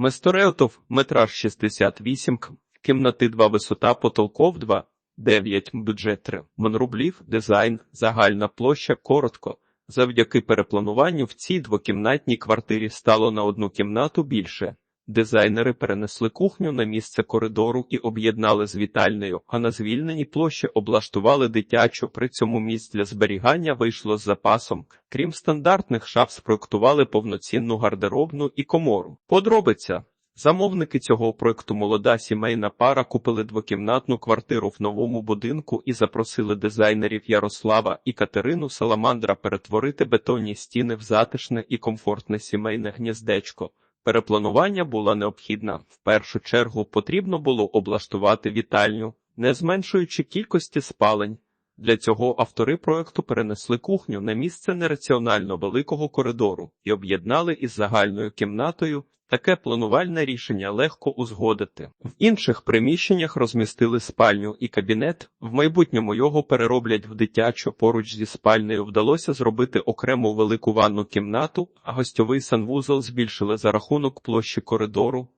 Местореотов, метраж 68, к- кімнати 2, висота потолков 2, 9, бюджет 3 рублів, дизайн, загальна площа, коротко. Завдяки переплануванню в цій двокімнатній квартирі стало на одну кімнату більше. Дизайнери перенесли кухню на місце коридору і об'єднали з вітальнею, а на звільненій площі облаштували дитячу. При цьому місць для зберігання вийшло з запасом. Крім стандартних шаф, спроектували повноцінну гардеробну і комору. Подробиця. Замовники цього проекту молода сімейна пара купили двокімнатну квартиру в новому будинку і запросили дизайнерів Ярослава і Катерину Саламандра перетворити бетонні стіни в затишне і комфортне сімейне гніздечко. Перепланування була необхідна. В першу чергу потрібно було облаштувати вітальню, не зменшуючи кількості спалень. Для цього автори проекту перенесли кухню на місце нераціонально великого коридору і об'єднали із загальною кімнатою. Таке планувальне рішення легко узгодити. В інших приміщеннях розмістили спальню і кабінет. В майбутньому його перероблять в дитячу. Поруч зі спальнею вдалося зробити окрему велику ванну кімнату, а гостьовий санвузол збільшили за рахунок площі коридору.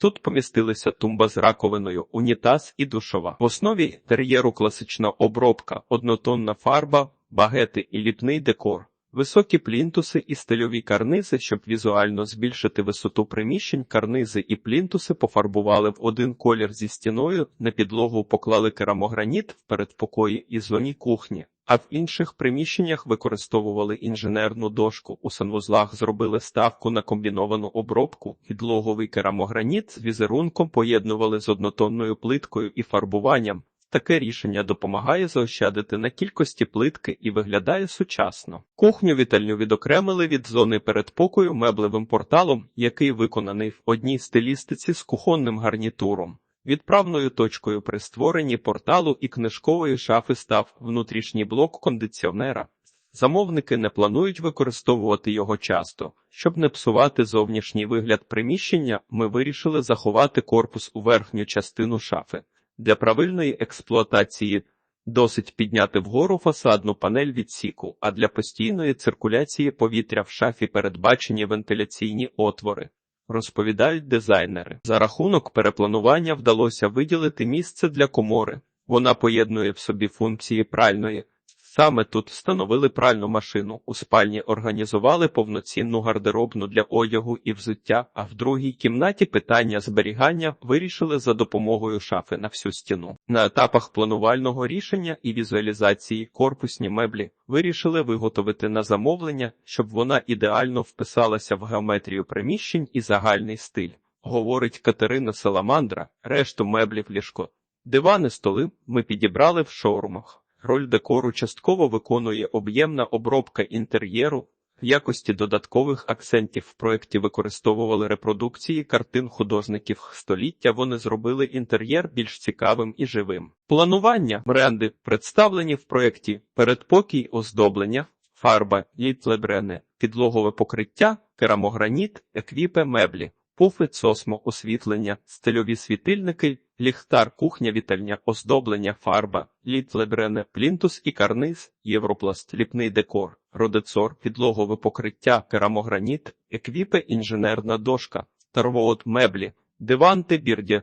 Тут помістилися тумба з раковиною, унітаз і душова. В основі інтер'єру класична обробка, однотонна фарба, багети і ліпний декор. Високі плінтуси і стильові карнизи, щоб візуально збільшити висоту приміщень, карнизи і плінтуси пофарбували в один колір зі стіною, на підлогу поклали керамограніт в передпокої і зоні кухні, а в інших приміщеннях використовували інженерну дошку. У санвузлах зробили ставку на комбіновану обробку. Підлоговий керамограніт з візерунком поєднували з однотонною плиткою і фарбуванням. Таке рішення допомагає заощадити на кількості плитки і виглядає сучасно. Кухню вітальню відокремили від зони передпокою меблевим порталом, який виконаний в одній стилістиці з кухонним гарнітуром. Відправною точкою при створенні порталу і книжкової шафи став внутрішній блок кондиціонера. Замовники не планують використовувати його часто. Щоб не псувати зовнішній вигляд приміщення, ми вирішили заховати корпус у верхню частину шафи. Для правильної експлуатації досить підняти вгору фасадну панель відсіку, а для постійної циркуляції повітря в шафі передбачені вентиляційні отвори. Розповідають дизайнери. За рахунок перепланування вдалося виділити місце для комори. Вона поєднує в собі функції пральної. Саме тут встановили пральну машину. У спальні організували повноцінну гардеробну для одягу і взуття, а в другій кімнаті питання зберігання вирішили за допомогою шафи на всю стіну. На етапах планувального рішення і візуалізації корпусні меблі вирішили виготовити на замовлення, щоб вона ідеально вписалася в геометрію приміщень і загальний стиль. Говорить Катерина Саламандра, решту меблів ліжко. Дивани столи ми підібрали в шоурумах. Роль декору частково виконує об'ємна обробка інтер'єру. В якості додаткових акцентів в проєкті використовували репродукції картин художників століття. Вони зробили інтер'єр більш цікавим і живим. Планування бренди представлені в проєкті передпокій оздоблення, фарба, літлебрене, підлогове покриття, керамограніт, еквіпе меблі. Пуфи, цосмо, освітлення, стильові світильники, ліхтар, кухня, вітальня, оздоблення, фарба, літлебрене, плінтус і карниз, європласт, ліпний декор, родецор, підлогове покриття, керамограніт, еквіпе, інженерна дошка, тарвоот меблі, диванти, бірді,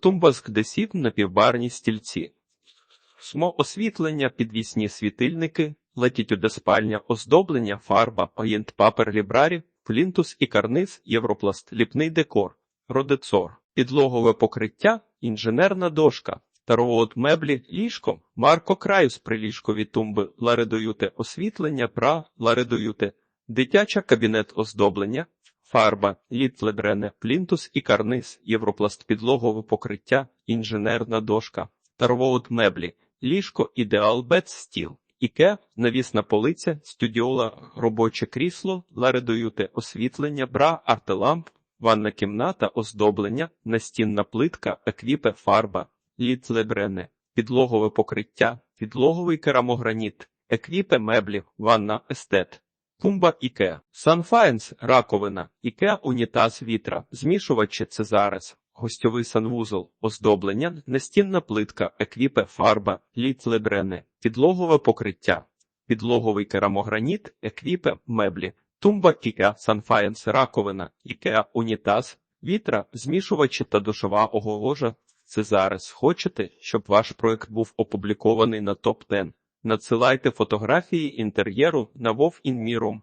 тумба з кдесів, напівбарні стільці. Смо освітлення, підвісні світильники, летітюде спальня, оздоблення, фарба, паєнт папер лібрарі, плінтус і карниз, європласт, ліпний декор, родецор, підлогове покриття, інженерна дошка, таровод меблі, ліжко, Марко Краюс приліжкові тумби, ларедоюте освітлення, пра, ларедоюте, дитяча кабінет оздоблення, фарба, літлебрене, плінтус і карниз, європласт підлогове покриття, інженерна дошка, таровод меблі, ліжко, ідеал бет стіл. Іке, навісна полиця, студіола, робоче крісло, ларедоюте освітлення, бра, артеламп, ванна кімната, оздоблення, настінна плитка, еквіпе, фарба, літлебрене, підлогове покриття, підлоговий керамограніт, еквіпе меблів, ванна, естет. Тумба Іке, Санфаєнс, раковина, Іке, унітаз вітра, змішувачі Цезарес, гостьовий санвузол, оздоблення, настінна плитка, еквіпе, фарба, літлебрене, підлогове покриття, підлоговий керамограніт, еквіпе, меблі, тумба Ікеа, Санфаєнс, раковина, Ікеа, унітаз, Вітра, змішувачі та душова оголожа. Це зараз. Хочете, щоб ваш проект був опублікований на топ 10 Надсилайте фотографії інтер'єру на Вов Крю.